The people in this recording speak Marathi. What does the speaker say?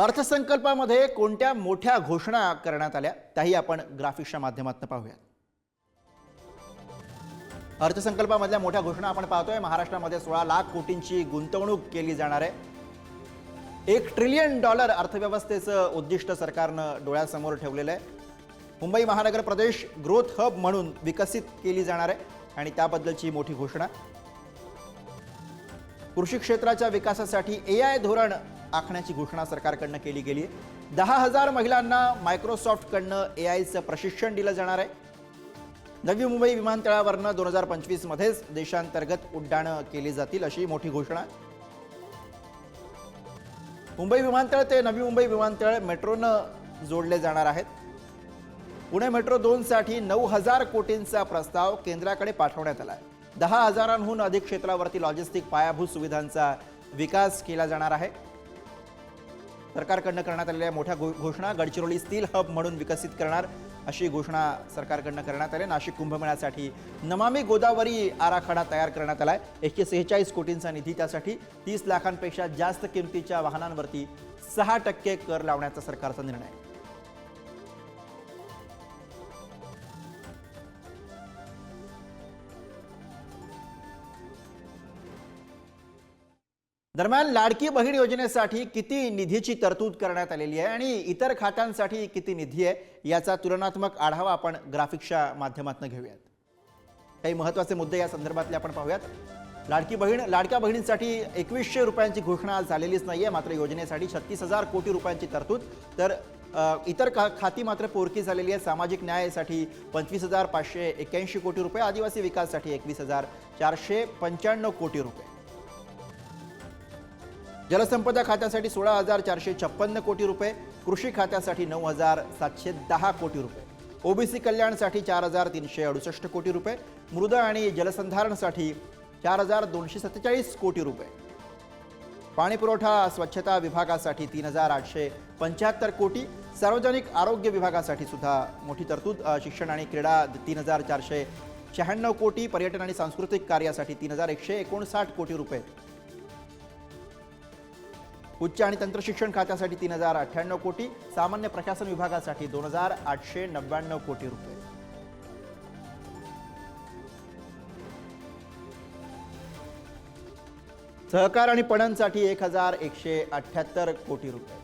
अर्थसंकल्पामध्ये कोणत्या मोठ्या घोषणा करण्यात आल्या त्याही आपण ग्राफिक्सच्या माध्यमातून पाहूयात. अर्थसंकल्पामधल्या मोठ्या घोषणा आपण पाहतोय. महाराष्ट्रामध्ये सोळा लाख कोटींची गुंतवणूक केली जाणार आहे. एक ट्रिलियन डॉलर अर्थव्यवस्थेचं उद्दिष्ट सरकारनं डोळ्यासमोर ठेवलेलं आहे. मुंबई महानगर प्रदेश ग्रोथ हब म्हणून विकसित केली जाणार आहे. आणि त्याबद्दलची मोठी घोषणा. कृषी क्षेत्राच्या विकासासाठी ए आय धोरण आखण्याची घोषणा सरकारकडनं केली गेली आहे दहा हजार महिलांना मायक्रोसॉफ्टकडनं ए आयचं प्रशिक्षण दिलं जाणार आहे. नवी मुंबई विमानतळावरनं दोन हजार पंचवीसमध्येच देशांतर्गत उड्डाणं केली जातील अशी मोठी घोषणा. मुंबई विमानतळ ते नवी मुंबई विमानतळ मेट्रोनं जोडले जाणार आहेत. पुणे मेट्रो दोनसाठी नऊ हजार कोटींचा प्रस्ताव केंद्राकडे पाठवण्यात आला आहे दहा हजारांहून अधिक क्षेत्रावरती लॉजिस्टिक पायाभूत सुविधांचा विकास केला जाणार आहे. सरकारकडनं करण्यात आलेल्या मोठ्या घो- घोषणा गडचिरोली स्टील हब म्हणून विकसित करणार अशी घोषणा सरकारकडनं करण्यात आली. नाशिक कुंभमेळ्यासाठी नमामी गोदावरी आराखडा तयार करण्यात आला आहे एकशे सेहेचाळीस कोटींचा निधी त्यासाठी तीस लाखांपेक्षा जास्त किमतीच्या वाहनांवरती सहा टक्के कर लावण्याचा सरकारचा निर्णय. दरम्यान लाडकी बहीण योजनेसाठी किती निधीची तरतूद करण्यात आलेली आहे आणि इतर खात्यांसाठी किती निधी आहे याचा तुलनात्मक आढावा आपण ग्राफिक्सच्या माध्यमातून घेऊयात. काही महत्त्वाचे मुद्दे या संदर्भातले आपण पाहूयात. लाडकी बहीण लाडक्या बहिणींसाठी एकवीसशे रुपयांची घोषणा झालेलीच नाही आहे मात्र योजनेसाठी छत्तीस हजार कोटी रुपयांची तरतूद. तर इतर खा खाती मात्र पोरकी झालेली आहे. सामाजिक न्यायासाठी पंचवीस हजार पाचशे एक्क्याऐंशी कोटी रुपये आदिवासी विकाससाठी एकवीस हजार चारशे पंच्याण्णव कोटी रुपये. जलसंपदा खात्यासाठी सोळा हजार चारशे छप्पन्न कोटी रुपये कृषी खात्यासाठी नऊ हजार सातशे दहा कोटी रुपये. ओबीसी कल्याणसाठी चार हजार तीनशे अडुसष्ट कोटी रुपये मृद आणि जलसंधारणसाठी चार हजार दोनशे सत्तेचाळीस कोटी रुपये. पाणीपुरवठा स्वच्छता विभागासाठी तीन हजार आठशे पंच्याहत्तर कोटी सार्वजनिक आरोग्य विभागासाठी सुद्धा मोठी तरतूद शिक्षण आणि क्रीडा तीन हजार चारशे शहाण्णव कोटी पर्यटन आणि सांस्कृतिक कार्यासाठी तीन हजार एकशे एकोणसाठ कोटी रुपये. उच्च आणि तंत्रशिक्षण खात्यासाठी तीन हजार अठ्ठ्याण्णव कोटी सामान्य प्रशासन विभागासाठी दोन हजार आठशे नव्याण्णव कोटी रुपये. सहकार आणि पणनसाठी एक हजार एकशे अठ्ठ्याहत्तर कोटी रुपये.